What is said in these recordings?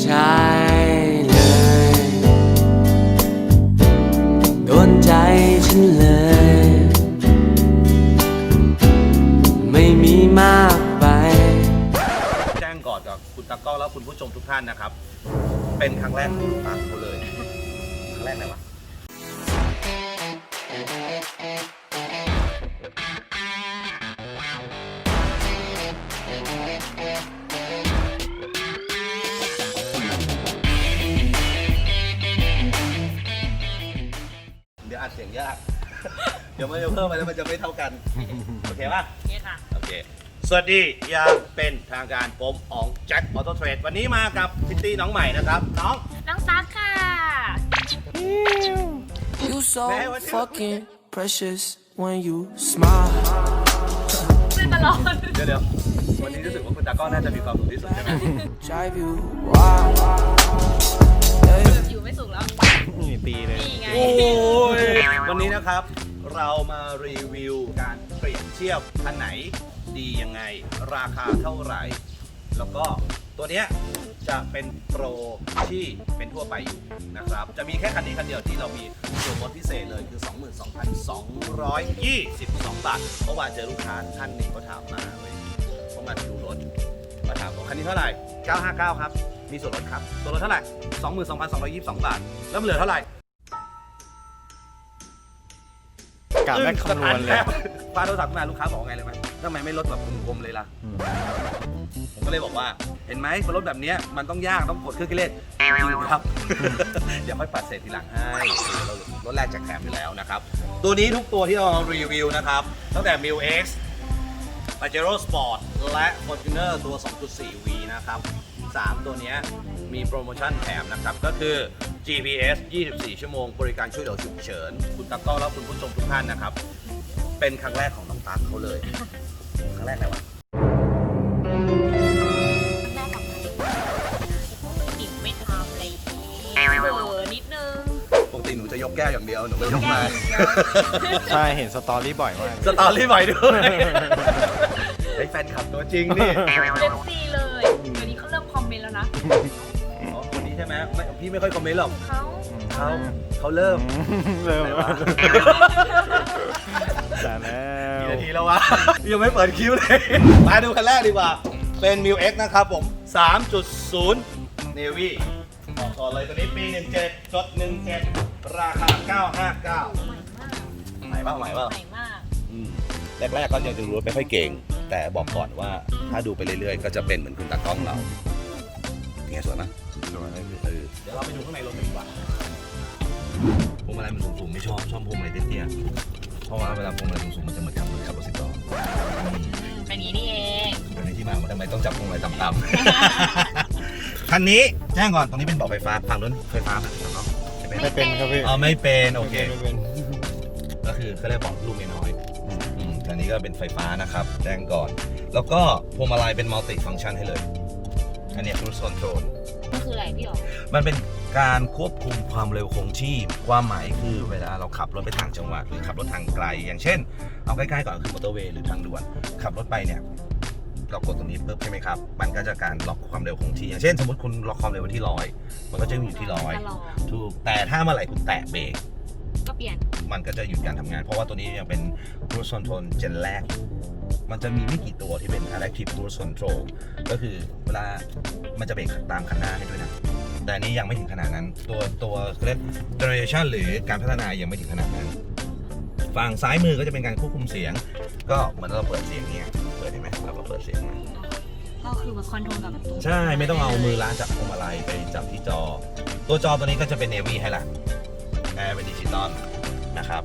ใช่เลย โดนใจฉันเลย ไม่มีมากไป แจ้งก่อนกับคุณตากล้องและคุณผู้ชมทุกท่านนะครับ เป็นครั้งแรกของคุณตาเขาเลย ครั้งแรกไหนวะ สียงยาก เดี๋ยวมันจะเพิ่มไปแล้วมันจะไม่เท่ากัน โอเคป่ะ โอเคค่ะ โอเค สวัสดีอยังเป็นทางการผมอ๋องแจ็คออโต้เทรดวันนี้มากับพิตตี้น้องใหม่นะครับ น้องน้องซักค่ะ You so Man, what you- fucking precious when you smile. เป็นตลอด เดี๋ยวเดี๋ยววันนี้รู้สึกว่าคุณตากล้องน่าจะมีความสุขที่สุดใช่ไหม Drive you wild. Yeah. อยู่ไม่สูงแล้วนี่ตีเลย นี่ไง โอ้ยวันนี้นะครับ เรามารีวิวการเปรียบเทียบคันไหนดียังไง ราคาเท่าไหร่ แล้วก็ตัวเนี้ยจะเป็นโปรที่เป็นทั่วไปอยู่นะครับ จะมีแค่คันนี้คันเดียวที่เรามีส่วนลดพิเศษเลยคือ 22,222 บาท เมื่อวานเจอลูกค้าท่านหนึ่งก็ถามมาเลยเขามาดูรถมาถามว่าคันนี้เท่าไหร่ 959 ครับ มีส่วนลดครับตัวลดเท่าไหร่ 22,222 บาท แล้วมันเหลือเท่าไหร่กะแม่คำนวณเลยฟ้าโทรศัพท์มาลูกค้าบอกว่าไงเลยไหมทำไมไม่ลดแบบกลมๆเลยล่ะ ผมก็เลยบอกว่า เห็นไหมพอรถแบบเนี้ยมันต้องยากต้องกดเครื่องคิดเลขจริงครับ เดี๋ยวค่อยปัดเศษทีหลังให้เรารถแรกจากแถมอยู่แล้วนะครับ ตัวนี้ทุกตัวที่เรารีวิวนะครับ ตั้งแต่ m i l X Pajero Sport และ Fortuner ตัว 2.4V นะครับ 3 ตัวเนี้ยมีโปรโมชั่นแถมนะครับ ก็คือ GPS 24 ชั่วโมง บริการช่วยเหลือฉุกเฉิน คุณตากล้องและคุณผู้ชมทุกท่านนะครับ เป็นครั้งแรกของน้องตั๊กเขาเลย ครั้งแรกไหนวะแม่กับอิ่มไม่ทำอะไรเบอร์นิดนึงปกติหนูจะยกแก้วอย่างเดียว หนูไม่ยกไมาใช่เห็นสตอรี่บ่อยมากสตอรี่บ่อยด้วยไอ้ยแฟนคลับตัวจริงนี่เล็บซี อ๋อคนนี้ใช่ไหมไม่พี่ไม่ค่อยคอมเมนต์หรอกเขาเขาเขาเริ่มเริ่มไหนวะแต่แล้วกี่นาทีแล้ววะ ยังไม่เปิดคิวเลย มาดูคันแรกดีกว่า เป็น m i l X นะครับผม 3.0 Navy บอกก่อนเลยตัวนี้ปี 17จด17 ราคา 959ใหม่มากใหม่เปล่าใหม่เปล่าใหม่มากอืมแรกๆก็ยังจะรู้ว่าไม่ค่อยเก่ง แต่บอกก่อนว่าถ้าดูไปเรื่อยๆ ก็จะเป็นเหมือนคุณตากล้องเรา เป็นไงสวยไหมสวยเลยพี่เออเดี๋ยวเราไปดูข้างในรถกันดีกว่าพวงมาลัยมันสูงๆไม่ชอบชอบพวงมาลัยเตี้ยๆเพราะว่าเวลาพวงมาลัยสูงๆมันจะเหมือนกับเหมือนขับรถสิบล้ออืมเป็นอย่างนี้นี่เองเป็นที่มาว่าทำไมต้องจับพวงมาลัยต่ำๆคันนี้แจ้งก่อนตรงนี้เป็นเบาะไฟฟ้าฝั่งนู้นไฟฟ้าไหมฝั่งน้องใช่ไหมไม่เป็นครับพี่อ๋อไม่เป็นโอเคไม่เป็นก็คือเขาเรียกเบาะลูกเมียน้อยอืมคันนี้ก็เป็นไฟฟ้านะครับแจ้งก่อน แล้วก็พวงมาลัยเป็นมัลติฟัง c t ชันให้เลย อันนี้คือ c อนโทรล มันคืออะไรพี่อ๋อมันเป็นการควบคุมความเร็วคงที่ความหมายคือเวลาเราขับรถไปต่างจังหวัดหรือขับรถทางไกล อย่างเช่น เอาใกล้ๆก่อนคือมอเตอร์เวย์หรือทางด่วน ขับรถไปเนี่ย เรากดตรงนี้ปุ๊บใช่ไหมครับ มันก็จะการล็อกความเร็วคงที่ อย่างเช่น สมมติคุณล็อกความเร็วไว้ที่ร้อยมันก็จะอยู่ที่ร้อยตลอดถูกแต่ถ้าเมื่อไหร่คุณแตะเบรกก็เปลี่ยนมันก็จะหยุดการทำงาน เพราะว่าตัวนี้ยังเป็น cruise control เจนแรก มันจะมีไม่กี่ตัวที่เป็น adaptive cruise control ก็คือเวลามันจะเบรกตามคันหน้าให้ด้วยนะ แต่อันนี้ยังไม่ถึงขนาดนั้น ตัวตัวเรียก generation หรือการพัฒนายังไม่ถึงขนาดนั้น ฝั่งซ้ายมือก็จะเป็นการควบคุมเสียง ก็เหมือนเราเปิดเสียงเนี่ยเปิดเห็นไหมเราก็เปิดเสียงมาก็คือมาคอนโทรลกับตรงใช่ไม่ต้องเอามือล้างจับพวงมาลัยไปจับที่จอ ตัวจอตัวนี้ก็จะเป็น Navy ให้ละแอร์เป็นดิจิตอลนะครับ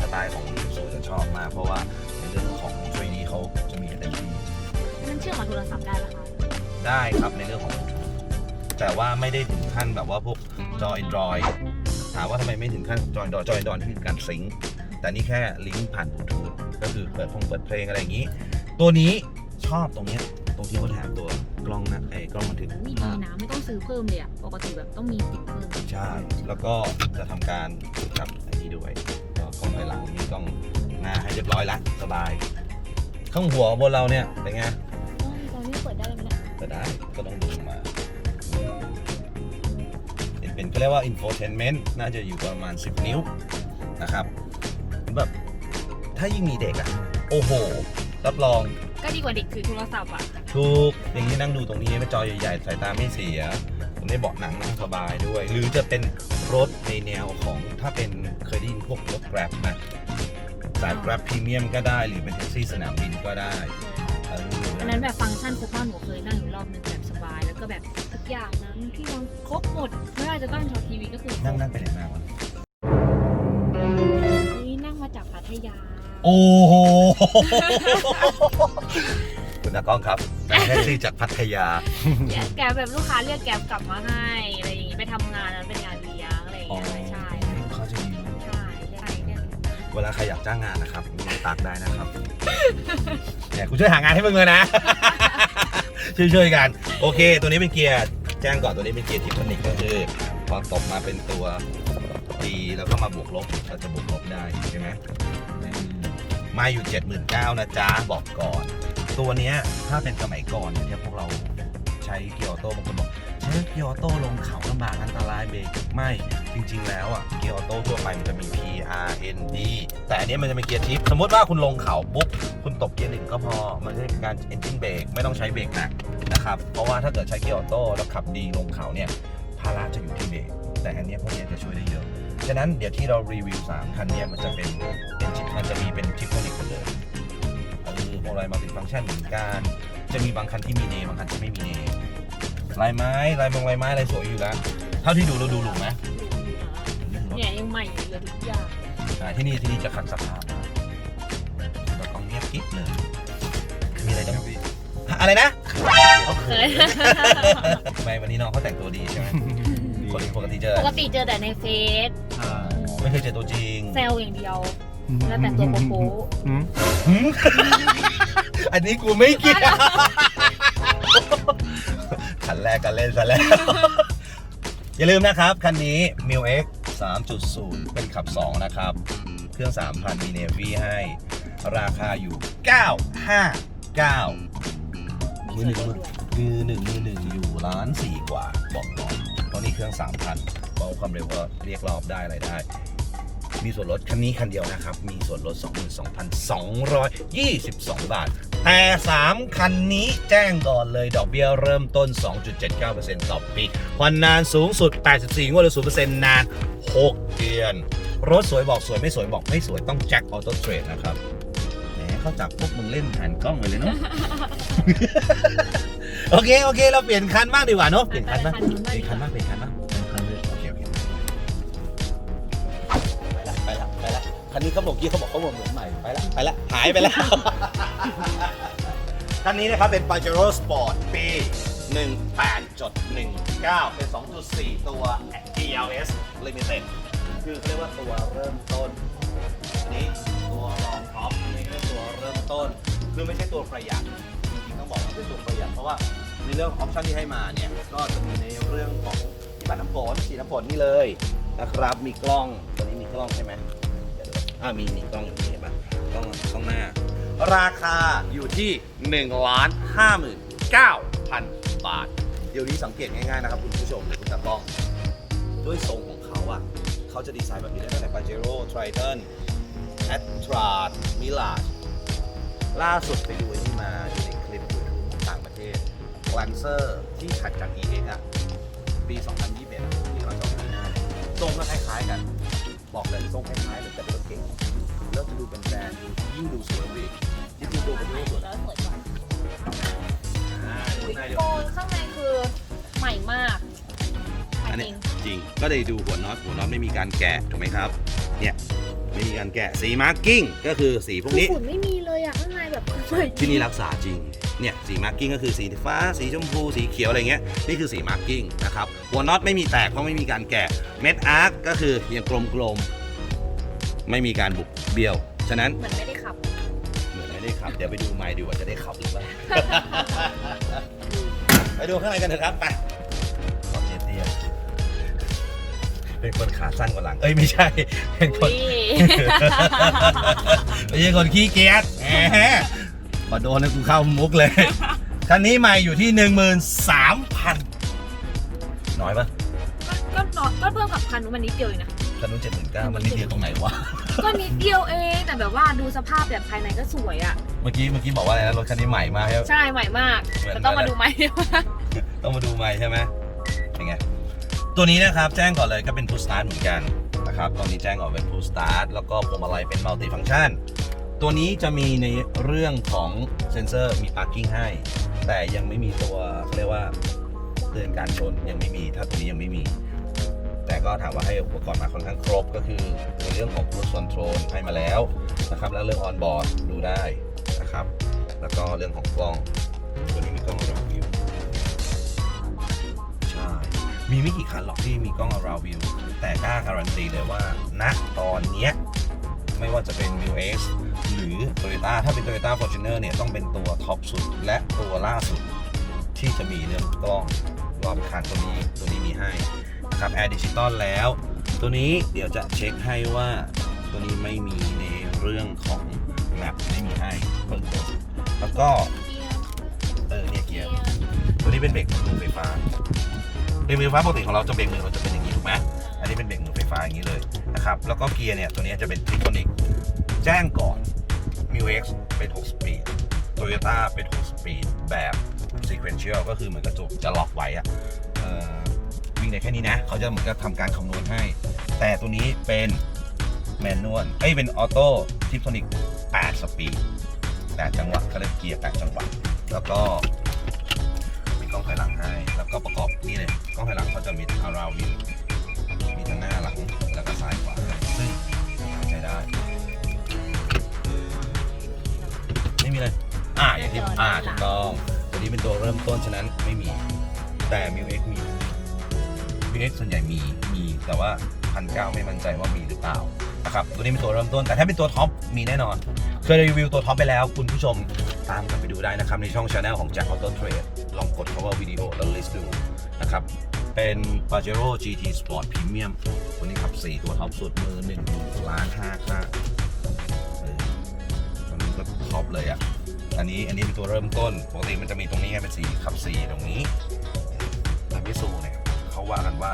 สไตล์ของยูซูจะชอบมากเพราะว่าใน เรื่องของช่วยนี้เขาจะมีอะไรที่มันเชื่อมกับโทรศัพท์ได้ไหมคะได้ครับในเรื่องของ แต่ว่าไม่ได้ถึงขั้นแบบว่าพวกจอ Android ถามว่าทำไมไม่ถึงขั้นจอ Android จอ Android นี่คือการซิงค์แต่นี่แค่ลิงก์ผ่านบลูทูธก็คือเปิดพงเปิดเพลงอะไรอย่างนี้ ตัวนี้ชอบตรงเนี้ยตรงที่เขาแถมตัวกล้องนะไอ้กล้องบันทึกนี่ดีนะไม่ต้องซื้อเพิ่มเลยอะปกติแบบต้องมีติดเพิ่มใช่ แล้วก็จะทำการจับอันนี้ด้วยก็กล้องถอยหลังนี่กล้อง หน้าให้เรียบร้อยละสบาย ข้างหัวบนเราเนี่ยเป็นไงตอนนี้เปิดได้เลยไหมเนี่ยก็ได้ก็ต้องดูมาเป็นเขาเรียกว่า infotainment น่าจะอยู่ประมาณ 10 นิ้วนะครับแบบถ้ายิ่งมีเด็กอะโอ้โห รับรองก็ดีกว่าเด็กถือโทรศัพท์อะถูกอย่างนี้นั่งดูตรงนี้เป็นจอใหญ่ๆ สายตาไม่เสียตรงนี้เบาะหนังนั่งสบายด้วย หรือจะเป็นรถในแนวของถ้าเป็นเคยได้ยินพวกรถ Grab นะ สาย Grab พรีเมียมก็ได้ หรือเป็นแท็กซี่สนามบินก็ได้เอออันนั้นแบบฟังก์ชันครบมากหนูเคยนั่งอยู่รอบนึงแบบสบาย แล้วก็แบบทุกอย่างนั้นที่มันครบหมด ไม่ว่าจะตั้งจอทีวีก็คือนั่งนั่งไปไหนมาวะนี่นั่งมาจากพัทยา โอ้โห คุณตากล้องครับนั่งแท็กซี่จากพัทยา แกบแบบลูกค้าเรียกแกบกลับมาให้อะไรอย่างงี้ไปทำงานนั้นเป็นงานเลี้ยงอะไรอย่างอ๋อเงี้ย เวลาใครอยากจ้างงานนะครับมีตักได้นะครับเนี่ยกูช่วยหางานให้มึงเลยนะ ช่วยๆกัน โอเค ตัวนี้เป็นเกียร์แจ้งก่อนตัวนี้เป็นเกียร์ทิปทอนิกก็คือพอตบมาเป็นตัวดีแล้วก็มาบวกลบเราจะบวกลบได้ใช่ไหมมาอยู่ 79,000นะจ๊ะบอกก่อน ตัวเนี้ยถ้าเป็นสมัยก่อนเนี่ยที่พวกเราใช้เกียร์ออโต้บางคนบอกใช้เกียร์ออโต้ลงเขาลำบากนต เบรกไม่จริง ๆ แล้วอะเกียร์ออโต้ทั่วไปมันจะมี P R N D แต่อันนี้มันจะเป็นเกียร์ทิปสมมติว่าคุณลงเขาปุ๊บคุณตบเกียร์หนึ่งก็พอ มันจะเป็นการ engine brake ไม่ต้องใช้เบรกหนักนะครับเพราะว่าถ้าเกิดใช้เกียร์ออโต้แล้วขับดีลงเขาเนี่ยภาระจะอยู่ที่เบรกแต่อันนี้พวกนี้จะช่วยได้เยอะฉะนั้นเดี๋ยวที่เรารีวิว3คันเนี้ยมันจะเป็นเป็นจิมันจะมีเป็นทิปโทนิกหมดเลยเออพวกอะไรมัลติฟังก์ชันเหมือนกันจะมีบางคันที่มีเนบางคันที่ไม่มีเนลายไม้ลายมงลายไม้อะไรสวยอยู่แล้ว ท่าที่ดูเราดูหรูไหมเนี่ยยังใหม่อยู่เลยทุกอย่างอ่าที่นี่ที่นี่จะคัดสภาพมาเราต้องเงียบกิ๊บเลยมีอะไรต้องอะไรนะเคยทำไมวันนี้น้องเขาแต่งตัวดีใช่ไหมคนปกติเจอปกติเจอแต่ในเฟซไม่เคยเจอตัวจริง เซลอย่างเดียว แล้วแต่งตัวโป๊ะอืมหืมอันนี้กูไม่เกี่ยวคันแรกกันเล่นซะแล้ว อย่าลืมนะครับ คันนี้ m i l X 3.0 เป็นขับ 2 นะครับ เครื่อง 3,000 มีเนวีให้ ราคาอยู่ 959มือหนึ่งมือหนึ่งมือหนึ่งอยู่ล้านสี่กว่า บอกก่อนเพราะนี่เครื่อง 3,000เบาความเร็วก็เรียกรอบได้อะไรได้ มีส่วนลดคันนี้คันเดียวนะครับ มีส่วนลด 22,222 บาท แต่ 3 คันนี้แจ้งก่อนเลยดอกเบี้ยเริ่มต้น 2.79%ต่อปีผ่อนนานสูงสุด 84 งวดหรือ0%นาน 6 เดือน รถสวยบอกสวยไม่สวยบอกไม่สวยต้องแจ็คออโต้เทรดนะครับแหมเข้าจับพวกมึงเล่นผ่านกล้องไปเลยเนาะโอเค โอเค เราเปลี่ยนคันบ้างดีกว่าเนาะเปลี่ยนคันบ้างเปลี่ยนคันบ้างเปลี่ยนคันบ้าง คันนี้เขาบอกกี้เขาบอกเขาบอกเหมือนใหม่ไปละไปละหายไปแล้ว คันนี้นะครับเป็น Pajero Sport ปี 18.19 เป็น 2.4 ตัว ELS Limited คือเขาเรียกว่าตัวเริ่มต้น อันนี้ตัวรองท็อปอันนี้ก็เรียกตัวเริ่มต้น คือไม่ใช่ตัวประหยัด จริงๆต้องบอกว่าเป็นตัวประหยัด เพราะว่าในเรื่องออปชั่นที่ให้มาเนี่ย ก็จะมีในเรื่องของที่ปัดน้ำฝนฉีน้ำฝนนี่เลยนะครับ มีกล้อง ตัวนี้มีกล้องใช่ไหม อ่ามีมีกล้องอยู่นี่เห็นปะกล้องกล้องหน้า ราคาอยู่ที่1ล้าน59,000บาท เดี๋ยวนี้สังเกตง่ายๆนะครับคุณผู้ชมหรือคุณตากล้อง ด้วยทรงของเขาอะเขาจะดีไซน์แบบนี้ได้ตั้งแต่ Pajero Triton a t r a Mirage ล่าสุดไปดูไอ้นี่มาอยู่ในคลิปยูทูบของต่างประเทศ Lancer ที่ถัดจาก EX อะปี 2021อะที่กำลังจะออกปีหน้าเนี่ยทรงก็คล้ายๆกัน บอกเลยทรงคล้ายๆเลยแต่เป็นรถเก่งแล้วจะดูเป็นแบรนด์ยิ่งดูสวยไปอีกยิ่งดูตัวเป็นรูปสวยแล้วสวยกว่าอ่าดูข้างในเดี๋ยวโกนข้างในคือใหม่มากใหม่อันจนี้ริงจริงก็ได้ดูหัวน็อตหัวน็อตไม่มีการแกะถูกไหมครับ เนี่ยไม่มีการแกะสีมาร์กิ้งก็คือสีพวกคือนี้ ฝุ่นไม่มีเลยอะข้างในแบบใหม่จริที่ง นี่รักษาจริง เนี่ยสีมาร์กิ้งก็คือสีฟ้า สีชมพู สีเขียวอะไรเงี้ย นี่คือสีมาร์กิ้งนะครับ หัวน็อตไม่มีแตกเพราะไม่มีการแกะเม็ดอาร์คก็คือยังกลมๆไม่มีการบุกเบี้ยว ฉะนั้นเหมือนไม่ได้ขับ เหมือนไม่ได้ขับ เดี๋ยวไปดูไมล์ดูว่าจะได้ขับหรือเปล่า ไปดูข้างในกันเถอะครับไปขอเตี้ยๆเป็นคนขาสั้นกว่าหลัง เอ้ยไม่ใช่ เป็นคนนี่ไม่ใช่คนขี้เกียจแหมมาโดนแล้วกูเข้ามุกเลย คันนี้ใหม่อยู่ที่ 13,000 น้อยปะก็ต่อก็เพิ่มกับคันนู้นมันนิดเดียวเองนะ คันนู้นเจ็ดหมื่นเก้ามันนิดเดียวตรงไหนวะ ก็นิดเดียวเองแต่แบบว่าดูสภาพแบบภายในก็สวยอะ เมื่อกี้เมื่อกี้บอกว่าอะไรนะรถคันนี้ใหม่มากใช่ไหม ใช่ใหม่มากเหมือน แต่ต้องมาดูไหม ต้องมาดูใหม่ใช่ไหมเป็นไง ตัวนี้นะครับแจ้งก่อนเลยก็เป็น push start เหมือนกันนะครับตอนนี้แจ้งก่อนเป็น push start แล้วก็พวงมาลัยเป็น multi function ตัวนี้จะมีในเรื่องของเซ็นเซอร์มี parking ให้ แต่ยังไม่มีตัวเขาเรียกว่า เตือนการชนยังไม่มี ถ้าตัวนี้ยังไม่มี แต่ก็ถามว่าให้อุปกรณ์มาค่อนข้างครบก็คือในเรื่องของ cruise control ให้มาแล้วนะครับ แล้วเรื่อง on board ดูได้นะครับ แล้วก็เรื่องของกล้องตัวนี้มีกล้อง around view ใช่ มีไม่กี่คันหรอกที่มีกล้อง around view แต่กล้าการันตีเลยว่าณตอนเนี้ยไม่ว่าจะเป็น m i u X หรือ Toyota ถ้าเป็น Toyota Fortuner เนี่ย ต้องเป็นตัวท็อปสุดและตัวล่าสุดที่จะมีเรื่องกล้อง อบคันตัวนี้ตัวนี้มีให้นะครับ Air Digital แล้ว ตัวนี้เดี๋ยวจะเช็คให้ว่าตัวนี้ไม่มีในเรื่องของ Map ไม่มีให้เบื้องต้นแล้วก็เออเนี่ยเกียร์ตัวนี้เป็นเบรกมือไฟฟ้าเบรกมือไฟฟ้าปกติของเราจะเบรกมือเราจะเป็นอย่างนี้ถูกไหมอันนี้เป็นเบรกมือไฟฟ้าอย่างนี้เลยนะครับแล้วก็เกียร์เนี่ยตัวนี้จะเป็นทริปโทนิกแจ้งก่อน m i u X เป็น 6 สปีด Toyota เป็น 6 สปีดแบบ sequential ก็คือเหมือนกระจกจะล็อกไว้อะออวิ่งได้แค่นี้นะ เขาจะเหมือนกับทำการคำนวณให้ แต่ตัวนี้เป็นแมนนวลเอ้ยเป็นออโต้ทิปโทนิก8สปีด8จังหวะเขาเรียกเกียร์8จังหวะแล้วก็มีกล้องถอยหลังให้ แล้วก็ประกอบนี่เลยกล้องถอยหลังเขาจะมี around view มีทั้งหน้าหลังแล้วก็ซ้ายขวาซึ่งใช้ได้ ไม่มีเลยอ่าอย่างที่อ่าถูกต้อง ตัวนี้เป็นตัวเริ่มต้นฉะนั้นไม่มี แต่ m i u X มี m i u X ส่วนใหญ่มีมีแต่ว่าพันเก้าไม่มั่นใจว่ามีหรือเปล่านะครับตัวนี้เป็นตัวเริ่มต้นแต่ถ้าเป็นตัวท็อปมีแน่นอน เคยรีวิวตัวท็อปไปแล้ว คุณผู้ชมตามกลับไปดูได้นะครับในช่องช anel ของ Jack Auto Trade ลองกดคำว่าวิดีโอแล้ว list ดูนะครับเป็น Pajero GT Sport Premium ตัวนี้ขับ 4 ตัวท็อปสุดมือ1ล้าน5ค่าเออตันี้ก็ท็อปเลยอะ อันนี้อันนี้เป็นตัวเริ่มต้นปกติมันจะมีตรงนี้ไงเป็นสีขับ4ตรงนี้แต่มิซูเนี่ยเขาว่ากันว่า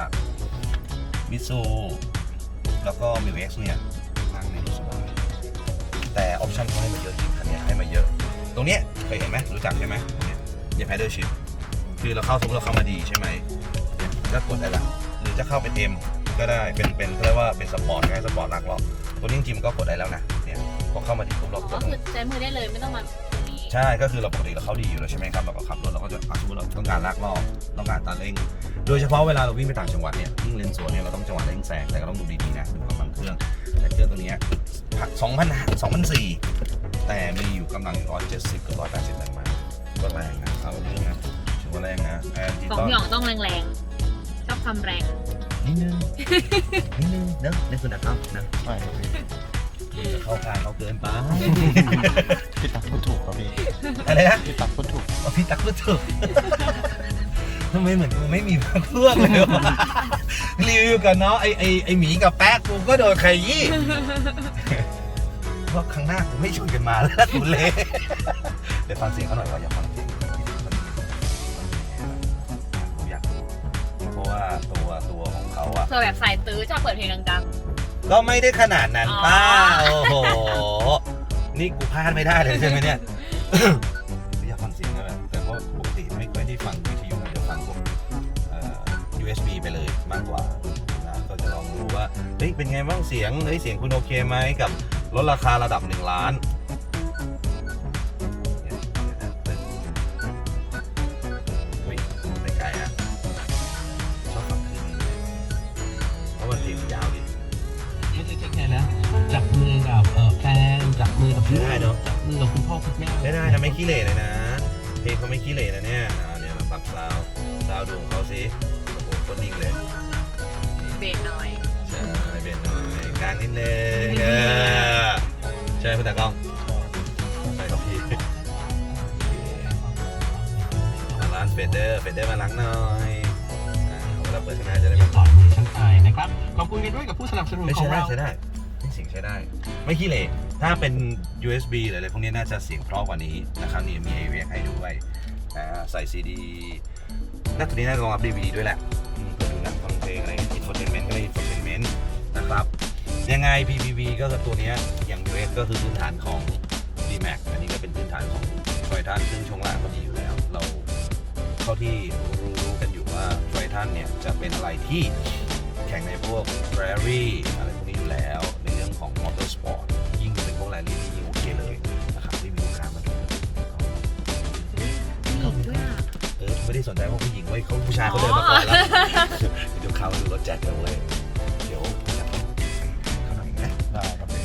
มิซูแล้วก็มิวเอ็กซ์เนี่ยนั่งในรถสบายแต่ออปชั่นเขาให้มาเยอะจริงคันนี้ให้มาเยอะ ตรงเนี้ยเคยเห็นไหมรู้จักใช่ไหมเนี้ยเดี๋ยแพดเดิลชิพคือเราเข้าสมมติเราเข้ามาดีใช่ไหมก็กดได้ละหรือจะเข้าเป็น M ก็ได้เป็นเป็นเขาเรียกว่าเป็นสปอร์ตไงสปอร์ตหลักล้อกตัวนี้จริงๆมันก็กดได้แล้วนะเนี่ยพอเข้ามาดีปุ๊บเรากก็ดคือใช้มือได้เลยไม่ต้องมา ใช่ก็คือเราปกติเราเข้าดีอยู่แล้วใช่ไหมครับเราก็ขับรถเราก็จะอะสมมติเราต้องการลากรอบต้องการตาเร่ง โดยเฉพาะเวลาเราวิ่งไปต่างจังหวัดเนี่ยวิ่งเลนสวนเนี่ยเราต้องจังหวะเร่งแซงแต่ก็ต้องดูดีๆนะดูกำลังเครื่อง แต่เครื่องตัวเนี้ย2,000 2,004แต่มีอยู่กำลังร้อยเจ็ดสิบกับร้อยแปดสิบแรงม้าก็แรงนะเอาเรื่องนะถือว่าแรงนะแอนที่ของต้องหยองต้องแรงๆชอบความแรงนิดนึงนิดนึงเนอะนี่คือนักเข้านะใช่พี่ เข้าข้างเขาเกินไปพี่ตักพูดถูกครับพี่อะไรนะพี่ตักพูดถูกเอาพี่ตักพูดถูกทำไมเหมือนกูไม่มีพระเครื่องเลยวะรีวิวกับน้องไอไอไอหมีกับแป๊กกูก็โดนใครยี่เพราะครั้งหน้ากูไม่ชวนกันมาแล้วนะกูเละเดี๋ยวฟังเสียงเขาหน่อยว่าอยากฟังเสียงผมอยากรู้เพราะว่าตัวตัวของเขาอะเธอแบบสายตื้อชอบเปิดเพลงดัง ก็ไม่ได้ขนาดนั้นอ๋อป้าโอ้โห นี่กูพลาดไม่ได้เลยใช่ไหมเนี่ยอยากฟังเสียงนะแบบแต่ว่าปกติไม่ค่อยได้ฟังวิทยุจะฟังพวกเอ่อ USB ไปเลยมากกว่านะก็จะลองดูว่าเฮ้ยเป็นไงบ้างเสียงเฮ้ยเสียงคุณโอเคไหมกับลดราคาระดับหนึ่งล้าน ไม่ได้นะไม่ขี้เหร่เลยนะ เพลงเขาไม่ขี้เหร่นะเนี่ยอ่าเนี่ยเราปรับซาวด์ซาวด์ดูของเขาสิโอ้โหโคนนิ่งเลยๆเบรกหน่อยใช่เบนหน่อยกลางนิดนึงเออใช่คุณตากล้องใช่ครับพี่โอเคมาร้านเฟเดอร์เฟเดอร์มาล้างหน่อยอ่าเวลาเปิดข้างหน้าจะได้อย่าไม่ปล่อยมือฉันไปนะครับขอบคุณกันด้วยกับผู้สนับสนุนไม่ขอใช่งได้เราใช้ได้ไม่เสียงใช้ได้ ไม่ขี้เหร่ ถ้าเป็น USB หรืออะไรพวกนี้น่าจะเสียงเพราะกว่านี้นะครับนี่มี AV ให้ด้วยอ่าใส่ซีดีน่าตัวนี้น่าจะรองรับ DVD ด้วยแหละอืมเปิดดูหนังฟังเพลงอะไรอย่างงี้ infotainment ก็เรียก infotainment นะครับ ยังไง PPV ก็คือตัวนี้อย่าง US ก็คือพื้นฐานของ D-Max อันนี้ก็เป็นพื้นฐานของ t r i t o n ซึ่งช่วงล่างก็ดีอยู่แล้ว เราเท่าที่รู้กันอยู่ว่า t r i t o n เนี่ยจะเป็นอะไรที่แข่งในพวก Rally อะไว่าผู้หญิงไว้ยเขาผู้ชายเขาเดินมาก่อนแล้วเดี๋ยวเขาดูรถแจ็คกันเลยเดี๋ยวจะเข้าหน่อยนะได้ครับพี่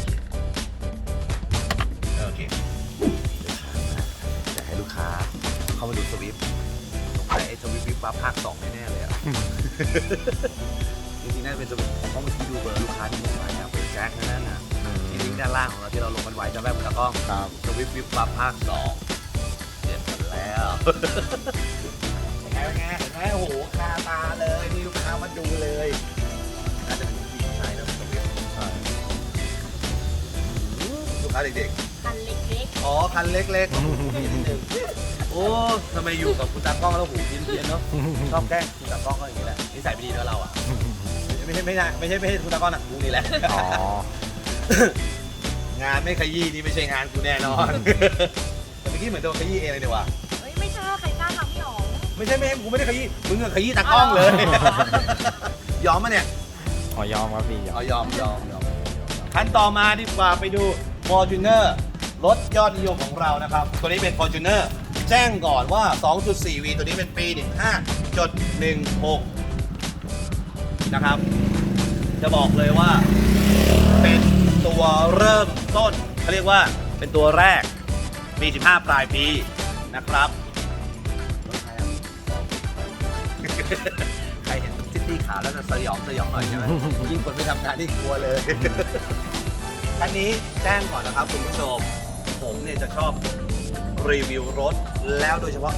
โอเคจะให้ลูกค้าเข้ามาดูสวิฟต์สงสัยไอ้สวิฟต์วิบวับภาคสองแน่ๆเลยอะจริงๆน่าจะเป็นสวิฟต์เพราะเมื่อกี้ดูเบอร์ลูกค้าที่ลงมาเนี่ยเป็นแจ็คนั่นน่ะที่ลิงก์ด้านล่างของเราที่เราลงกันไว้จำได้ไหมตะกล้องครับสวิฟต์วิบวับภาคสองเด็ดหมดแล้วเป็นไงเป็นไงเห็นไหมโอ้โหคาตาเลยนี่ลูกค้ามาดูเลยน่าจะเป็นผู้หญิงชายนะสวิฟต์ใช่ลูกค้าเด็กคันเล็กๆอ๋อคันเล็กๆนิดนึงโอ้ทำไมอยู่กับคุณตากล้องแล้วหูเพี้ยนๆเนาะชอบแกล้งคุณตากล้องก็อย่างนี้แหละนิสัยไม่ดีเนอะเราอะไม่ใช่ไม่ใช่ไม่ใช่ไม่ใช่คุณตากล้องนะกูนี่แหละอ๋องานไม่ขยี้นี่ไม่ใช่งานกูแน่นอนแต่เมื่อกี้เหมือนโดนขยี้เองเลยดีกว่าๆเฮ้ยไม่ใไม่ใช่ไม่ใช่กูไม่ได้ขยี้มึงอะขยี้ตากล้องเลย ยอมมาเนี่ยขอยอมครับพี่ยอมเอายอมยอมยอมขั้นต่อมาดีกว่าไปดู Fortuner รถยอดนิยมของเรานะครับ ตัวนี้เป็น Fortuner แจ้งก่อนว่า 2.4V ตัวนี้เป็นปี 15.16 นะครับ จะบอกเลยว่า เป็นตัวเริ่มต้นเขาเรียกว่าเป็นตัวแรกปี15 ปลายปีนะครับ ใครเห็นซิตี้ขาวแล้วจะสยองสยองหน่อยใช่ไหมยิ่งคนไม่ทำงานที่กลัวเลย อันนี้แจ้งก่อนนะครับคุณผู้ชม ผมเนี่ยจะชอบรีวิวรถ แล้วโดยเฉพาะ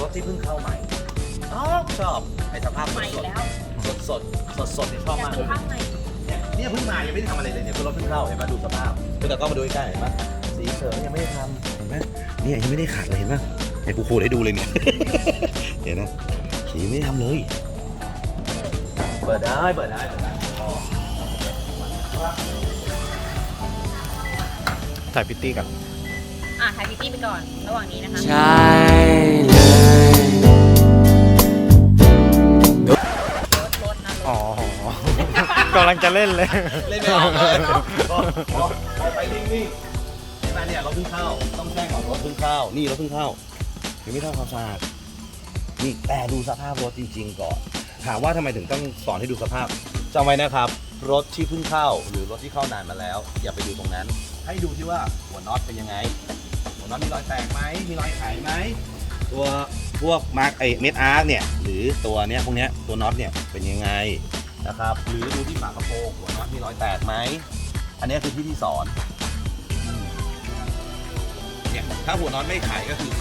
รถที่เพิ่งเข้าใหม่ ชอบชอบให้สภาพใหม่สดแล้วสดสดสดสดๆเนี่ยชอบอยากมากดูเลย ข้างในเนี่ยเนี่ยเพิ่งมายังไม่ได้ทำอะไรเลยเนี่ยเพิ่งรถเพิ่งเข้าเห็นไหมดูสภาพคือแต่ก็มาดูใกล้ๆเห็นไหมสีเสริมยังไม่ได้ทำเห็นไหมเนี่ยยังไม่ได้ขัดเลยเห็นไหมเนี่ยกูโคดให้ดูเลยเนี่ย เห็นไห มสียังไม่ได้ทำเลย เปิดได้เปิดได้เปิดได้ใส่พิตตี้กันอะถ่ายพิตตี้ไปก่อน ระหว่างนี้นะคะ ใช่เลยรถรถนะรอ๋อถกำลังจะเล่นเลย เล่นไม่ออกเลยพอพอพอไปนิ่งๆเห็นไหมเนี่ยรถเพิ่งเข้า ต้องแจ้งก่อนรถเพิ่งเข้า นี่รถเพิ่งเข้ายังไม่ทำความสะอาด นี่แต่ดูสภาพรถจริง ๆ ก่อน ถามว่าทำไมถึงต้องสอนให้ดูสภาพจำไว้นะครับ รถที่เพิ่งเข้าหรือรถที่เข้านานมาแล้ว อย่าไปดูตรงนั้น ให้ดูที่ว่าหัวน็อตเป็นยังไง หัวน็อตมีรอยแตกไหมมีรอยไขไหมตัวพวกมาร์กไอเม็ดอาร์เนี่ยหรือตัวเนี้ยพวกเนี้ยตัวน็อตเนี่ยเป็นยังไงนะครับหรือดูที่ฝากระโปรงหัวน็อตมีรอยแตกไหมอันนี้คือที่ที่สอนเนี่ยถ้าหัวน็อตไม่ไขก็คือ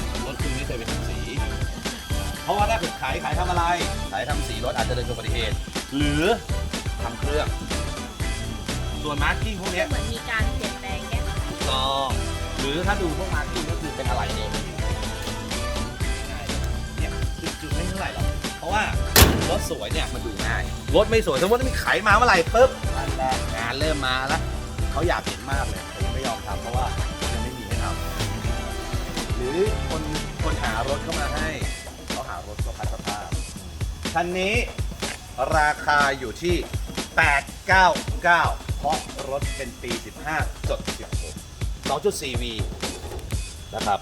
เพราะว่าถ้าเกิดขายขายทำอะไร ขายทำสีรถอาจจะเกิดอุบัติเหตุ หรือทำเครื่อง ส่วนมาร์กิ้งพวกเนี้ยเหมือนมีการเปลี่ยนแปลงแก้ไขก็หรือถ้าดูพวกมาร์กิ้งก็คือเป็นอะไรเนี่ยเนี่ยจุดไม่เท่าไหร่หรอก เพราะว่ารถสวยเนี่ยมันดูง่าย รถไม่สวยสมมติว่ามีขายมาเมื่อไหร่ปุ๊บนั่นแหละงานเริ่มมาแล้วเขาอยากเห็นมากเลยแต่ยังไม่ยอมทำเพราะว่ายังไม่มีให้ทำหรือคนคนหารถเข้ามาให้ รถก็พัดสภาพคันนี้ราคาอยู่ที่ 899 เพราะรถเป็นปี 15จด16 2.4V นะครับ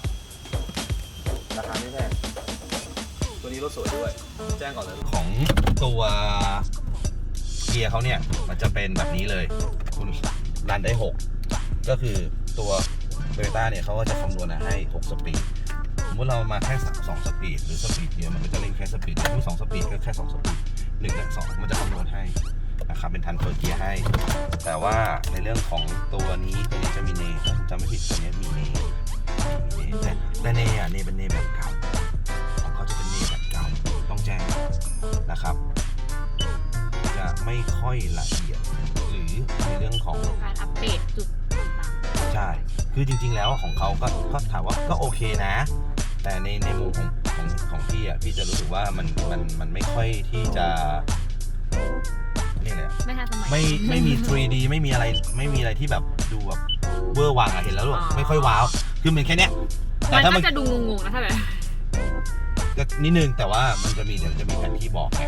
ราคาไม่แพงตัวนี้รถสวยด้วย แจ้งก่อนเลยของตัวเกียร์เขาเนี่ย มันจะเป็นแบบนี้เลยคุณรันได้ 6 ก็คือตัวโตโยต้าเนี่ยเขาก็จะคำนวณให้ 6 สปีด มมติเรามาแค่2สปีดหรือสปีดเดียวมันก็จะเล่นแค่สปีดเดียวสองสปีดก็แค่2สปีดหนึ่งและสองมันจะคำนวณให้นะครับเป็นทันเฟอร์เกียร์ให้ แต่ว่าในเรื่องของตัวนี้ตัวนี้จะมีเนถ้าผมจำไม่ผิดตัวนี้มีเนมีเนแต่แต่เนอะเนเป็นเนแบบเก่าของเขาจะเป็นเนแบบเก่าต้องแจ้งนะครับ จะไม่ค่อยละเอียดหรือในเรื่องของการอัปเดตจุดต่างใช่ คือจริง ๆ แล้วของเขาก็ก็ถามว่าก็โอเคนะ แต่ในในมุมของของของพี่อะพี่จะรู้สึกว่ามันมันมันไม่ค่อยที่จะนี่เลยอะไม่ทันสมัย ไม่ไม่มี 3D ไม่มีอะไรไม่มีอะไรที่แบบดูแบบเวอร์วังอะเห็นแล้วแบบอ๋อ ไม่ค่อยว้าวคือมันแค่เนี้ยแต่มันถ้าก็มันจะดูงงๆนะถ้าแบบ ก็นิดนึงแต่ว่ามันจะมีเดี๋ยวจะมีแผนที่บอกไง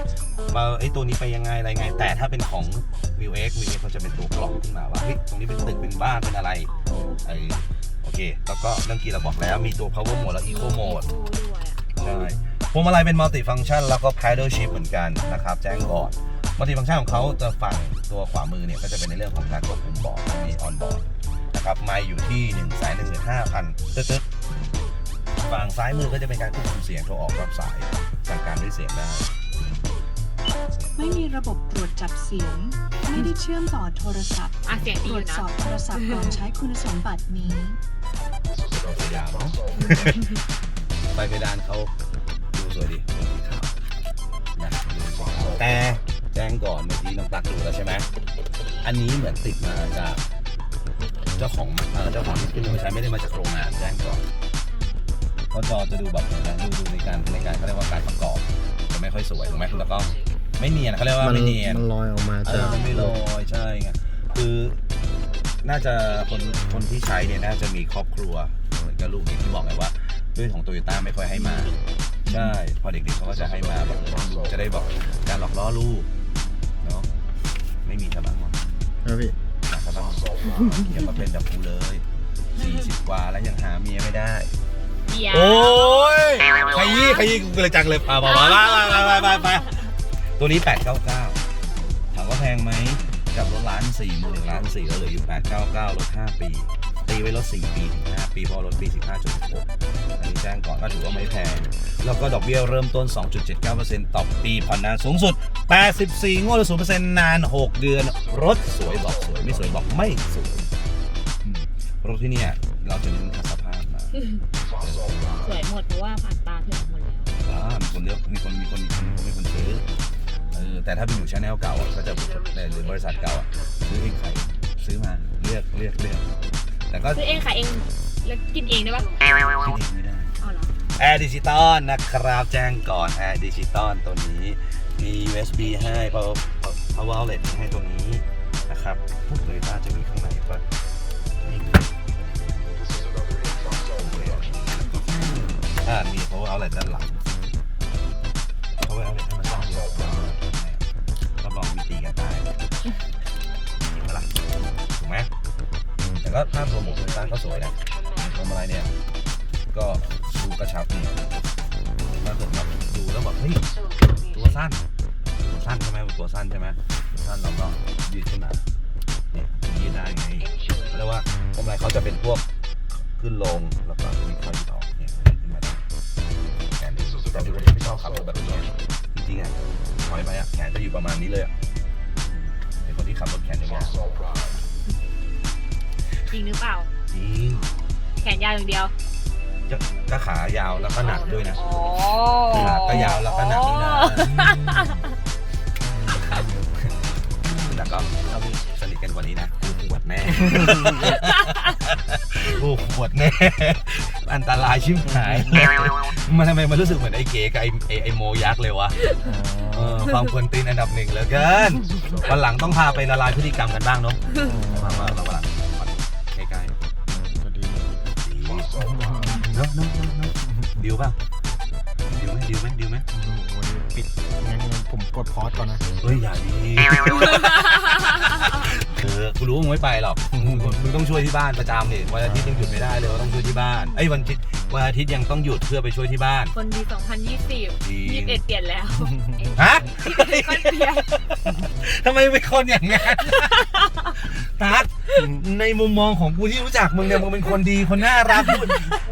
ว่าไอ้ยตัวนี้ไปยังไงอะไรไง แต่ถ้าเป็นของ m ิวเอ็กมิวเอ็กเขาจะเป็นตัวกล่องขึ้นมาว่าเฮ้ยตรงนี้เป็นตึกเป็นบ้านเป็นอะไรไอ โอเค แล้วก็เรื่องกี้เราบอกแล้วมีตัว power mode และ eco mode ใช่พวงมาลัยเป็นมัลติฟัง c t ชันแล้วก็ paddle shift เหมือนกันนะครับแจ้งก่อนมัลติฟัง c t ชันของเขาจะฝั่งตัวขวามือเนี่ยก็จะเป็นในเรื่องของการควบคุมเบาะมีออนบอร์ดนะครับไม่อยู่ที่1 1 5 0 0 0ตึ๊ดๆฝั่งซ้ายมือก็จะเป็นการควบคุมเสียงโทรออกรับสายสั่งการด้วยเสียงได้ไม่มีระบบตรวจจับเสียง ไม่ได้เชื่อมต่อโทรศัพท์อะเสียงตดีรอวจยู่นะ สอบโทรศัพท์ก่อนใช้คุณสมบัตินี้ตัวส ยามเนาะไฟเพดานเขาดูสวยดีเป็นสีขาวนะดูสีขาวแต่แจ้งก่อนเมื่อกี้น้องตักดูแล้วใช่ไหมอันนี้เหมือนติดมาจากเจ้าของเอ่อเจ้าของที่ขึ้นมาใช้ไม่ได้มาจากโรงงานแจ้งก่อนเพราะจอจะดูแบบนะดูดูในการในการเขาเรียกว่าการประกอบจะไม่ค่อยสวยถูกไหมแล้วก็ไม่เนียนเขาเรียกว่าไม่เนียนมันลอยออกมาเอจากอมันไม่ลอยใช่ไงคือ น่าจะคนคนที่ใช้เนี่ยน่าจะมีครอบครัวเหมือนกับลูกอย่างที่บอกไงว่าด้วยของโตโยต้าไม่ค่อยให้มา ใช่ พอเด็กๆเขาก็จะให้มาแบบจะได้บอกการหลอกล่อลูกเนาะไม่มีสบังหรอกครับพี่สบังอย่ามาเป็นแบบกูเลย40กว่าแล้วยังหาเมียไม่ได้ เดียวโอ้ยขยี้ขยี้กูเลยจังเลยป่าป่าป่าไปไปไปไปตัวนี้899ถามว่าแพงไหม กับรถล้านสี่มือหนึ่งล้านสี่แล้วเหลืออยู่899รถ5ปี ตีไว้รถ4ปีถึง5ปีเพราะรถปี15.6อันนี้แจ้งก่อนก็ถือว่าไม่แพง แล้วก็ดอกเบี้ยเริ่มต้น 2.79%ต่อปีผ่อนนานสูงสุด 84 งวดละ0%นาน 6 เดือน รถสวยบอกสวยไม่สวยบอกไม่สวยอืมรถที่เนี่ยเราจะเน้นขัดสภาพมาสวยหมดเพราะว่าผ่านตาเธอหมดแล้วอ่ามีคนเลือกมีคนมีคนมีคนมีคนซื้อเออ แต่ถ้าเป็นอยู่ชาแนลเก่าอะก็จะหรือบริษัทเก่าอะซื้อเองขายซื้อมาเลือกเลือกเลือกแต่ก็ซื้อเองขายเองแล้วกินเองได้ปะคิดเองไม่ได้ อ๋อเหรอ แอร์ดิจิตอลนะครับ แจ้งก่อนแอร์ดิจิตอลตัวนี้มี USB ให้ power power outlet ให้ตัวนี้นะครับพวกเลยน่าจะมีข้างในปะนี่อ่ามี power outlet ด้านหลัง power outlet ให้มันตั้งอยู่ รับรองมีตีกันตายจริงไหมล่ะถูกไหมแต่ก็ภาพรวมของโตโยต้าก็สวยนะพวงมาลัยเนี่ย ก็ดูกระชับนี่ถ้าเกิดแบบดูแล้วแบบเฮ้ยตัวสั้น ตัวสั้นใช่ไหมตัวสั้นใช่ไหมตัวสั้นเราก็ยืดขึ้นมาเนี่ยยืดได้ไงเรียกว่าพวงมาลัยเขาจะเป็นพวกขึ้นลงแล้วก็มีคอยๆออเนี่ยขึ้นมาได้แต่ที่ไม่ชอบขับรถแบบนี้จริงๆอะ ถอยไปอะแขนจะอยู่ประมาณนี้เลยอะเป็นคนที่ขับรถแขนยาวจริงหรือเปล่าๆจริงแขนยาวอย่างเดียวจะก็ขายาวแล้วก็หนักด้วยนะอ๋อขาก็ยาวแล้วก็หนักนี่นะแต่ก็ถ้าสนิทกันกว่านี้นะกูขวด แน่กูขวดแน่ อันตรายชิบหาย มันทำไมมันรู้สึกเหมือนไอ้เก๋กับไอ้ไอ้ไอ้โมยักษ์เลยวะเออความควรตีนอันดับหนึ่งเหลือเกินวันหลังต้องพาไปละลายพฤติกรรมกันบ้างเนาะมามาเราวันหลังใกล้ๆ ก็ดีดีเนาะเนาะเนาะเนาะดิวป่ะดิวไหมดิวไหมดิวไหมวันนี้ปิดงั้นผมกดพอสก่อนนะ เฮ้ย อย่าดีเออกูรู้ว่ามึงไม่ไปหรอกมึงมึงต้องช่วยที่บ้านประจำนี่วันอาทิตย์ยังหยุดไม่ได้เลยว่าต้องช่วยที่บ้านไอ้ยวันอาทิตย์วันอาทิตย์ยังต้องหยุดเพื่อไปช่วยที่บ้าน คนดี 2020 จริง 21 เปลี่ยนแล้วฮะคนเปลี่ยนทำไมเป็นคนอย่างงั้นตัดในมุมมองของกูที่รู้จักมึงเนี่ยมึงเป็นคนดีคนน่ารักพูด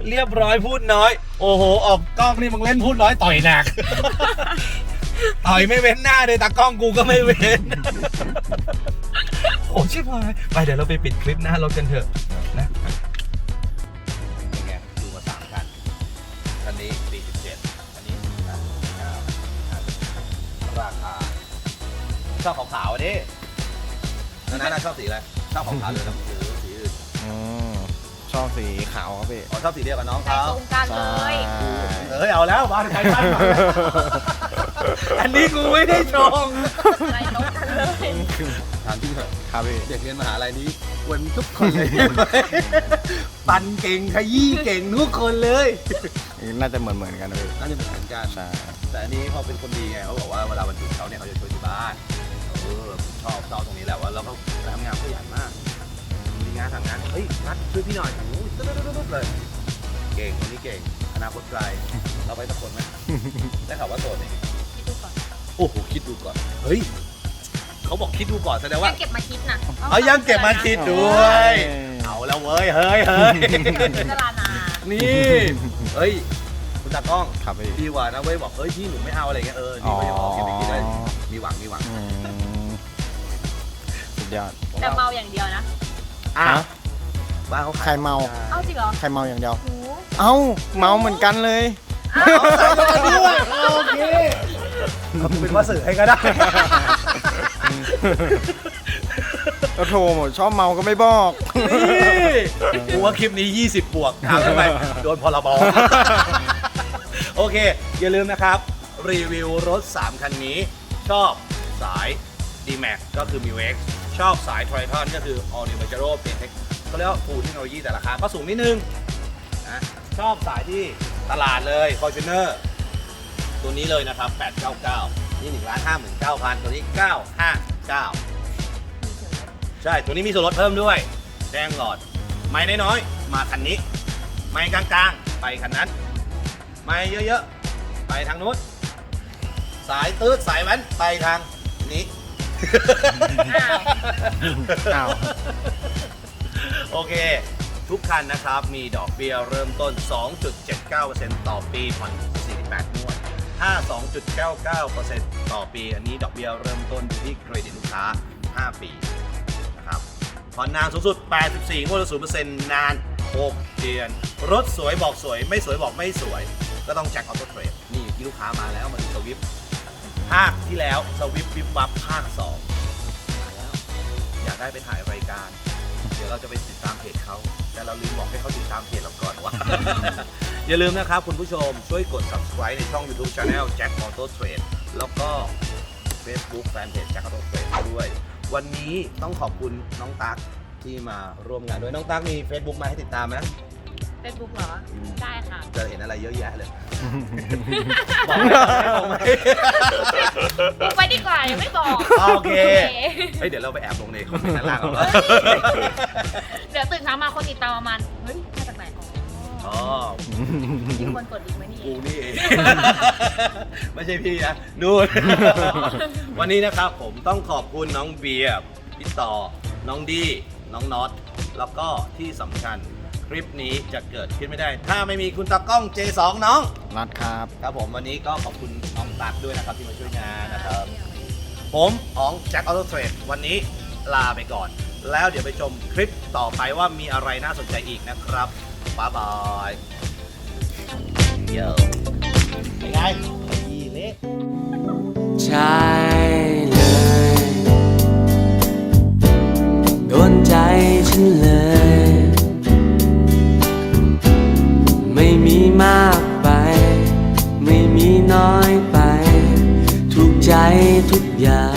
เรียบร้อยพูดน้อย โอ้โห ออกกล้องนี่มึงเล่นพูดน้อยต่อยหนักต่อยไม่เว้นหน้าเลยตากล้องกูก็ไม่เว้น โอ้ชิบหายไปเดี๋ยวเราไปปิดคลิปหน้ารถกันเถอะนะเป็นไงดูมาสามคันคันนี้47อันนี้59ราคาชอบขาวๆดินั่นน่าชอบสีอะไรชอบขาวๆหรือหรือสีอื่นอืมชอบสีขาวครับพี่อ๋อชอบสีเดียวกับน้องใส่เขาตรงกันเลยเอ้ยเอาแล้วบ้านใครบ้านมันอันนี้กูไม่ได้ชงใส่ตรงกันเล ถามจริงเถอะครับพี่เด็กเรียนมหาลัยนี้กวนทุกคนเลย ปันเก่งขยี้เก่งทุกคนเลยน่าจะเหมือนเหมือนๆกันนะพี่น่าจะเป็นเหมือนกันใช่แต่อันนี้เขาเป็นคนดีไงเขาบอกว่าเวลาวันหยุดเขาเนี่ยเขาจะช่วยที่บ้านเออผมชอบชอบตรงนี้แหละว่าแล้วก็ทำงานขยันมากมีงานทำงานเฮ้ยนัดช่วยพี่หน่อยโอ้โหตึ๊ดๆๆๆเลย เก่งคนนี้เก่งอนาคตไกลเราไปตะคนไหมได้ข่าวว่าโสดนี่คิดดูก่อนโอ้โหคิดดูก่อนเฮ้ย เขาบอกคิดดูก่อนแสดงว่า ยังเก็บมาคิดนะเอายังเก็บมาคิดด้วย เอาแล้วเว้ย เฮ้ยเฮ้ย พิจารณานี่ เฮ้ย คุณตากล้อง ครับพี่ดีกว่านะเว้ยบอกเฮ้ยพี่หนูไม่เอาอะไรเงี้ยเออนี่ก็ยังบอกเก็บไปคิดได้อ๋อมีหวังมีหวังอืมสุดยอด แต่เมาอย่างเดียวนะอ้าวฮะ บ้านเขาขยใครเมา เอาจริงเหรอใครเมาอย่างเดียวโอ้เอ้า เมาเหมือนกันเลย เอาใส่กันด้วยโอเคเอาเป็นว่าสื่อให้ก็ได้ ก็โทรหมดชอบเมาก็ไม่บอก นี่กูว่าคลิปนี้ 20 บวกถามทำไมโดนพรบ โอเค อย่าลืมนะครับ รีวิวรถ 3 คันนี้ ชอบสาย D-Max ก็คือ m i x ชอบสาย Triton ก็คือ All New Pajero เปลี่ยนเทคเขาเรียกว่าฟูลเทคโนโลยีแต่ราคาก็สูงนิดนึงนะชอบสายที่ตลาดเลย Fortuner ตัวนี้เลยนะครับ 899 นี่1ล้าน59,000ตัวนี้959ใช่ ตัวนี้มีส่วนลดเพิ่มด้วยแจ้งหลอด ไม่น้อยๆ มาคันนี้ ไม่กลางๆ ไปคันนั้น ไม่เยอะๆ ไปทางนู้น สายตืดสายแว้นไปทางนี้อ้าว โอเค ทุกคันนะครับ มีดอกเบี้ยเริ่มต้น 2.79%ต่อปีผ่อน48งวด ถ้า2.99%ต่อปี อันนี้ดอกเบี้ยเริ่มต้นอยู่ที่เครดิตลูกค้า 5 ปีนะครับผ่อนนานสูงสุด 84งวดละ0%นาน 6 เดือน รถสวยบอกสวย ไม่สวยบอกไม่สวย ก็ต้องแจ็คออโต้เทรดนี่อยู่ที่ลูกค้ามาแล้วมาดูสวิฟภาคที่แล้วสวิฟวิบวับภาค 2 มาแล้ว อยากได้ไปถ่ายรายการ เดี๋ยวเราจะไปติดตามเพจเขา แต่เราลืมบอกให้เขาติดตามเพจเราก่อนว่า อย่าลืมนะครับคุณผู้ชมช่วยกด subscribe ในช่อง YouTube Channel แจ็คออโต้เทรดแล้วก็ Facebook Fanpage แจ็คออโต้เทรดด้วย วันนี้ต้องขอบคุณน้องตั๊กที่มาร่วมงานด้วยน้องตั๊กมี Facebook มาให้ติดตามไหม เฟซบุ๊กเหรอ ได้ค่ะ จะเห็นอะไรเยอะแยะเลยบอกไหมบอกไหมไปดีกว่ายังไม่บอกโอเค เฮ้ยเดี๋ยวเราไปแอบลงในคอมเมนต์ด้านล่างเอาเดี๋ยวตื่นเช้ามาคนติดตามประมาณ เฮ้ย มาจากไหนอ๋ออ๋อมีคนกดลิงก์ไว้นี่เอกูง นี่เอง ไม่ใช่พี่นะนู่น วันนี้นะครับผมต้องขอบคุณน้องเบียร์พี่ต่อ น้องดี น้องน็อต แล้วก็ที่สำคัญ คลิปนี้จะเกิดขึ้นไม่ได้ ถ้าไม่มีคุณตากล้อง J2 น้องนัดครับ ครับผมวันนี้ก็ขอบคุณน้องตักด้วยนะครับที่มาช่วยงานนะครับ ผมอ๋องแจ็คออโต้เทรดวันนี้ลาไปก่อน แล้วเดี๋ยวไปชมคลิปต่อไปว่ามีอะไรน่าสนใจอีกนะครับบ๊ายบายเย้เป็นไงยีเละใช่เลยโดนใจฉันเลย มากไป ไม่มีน้อยไป ทุกใจทุกอย่าง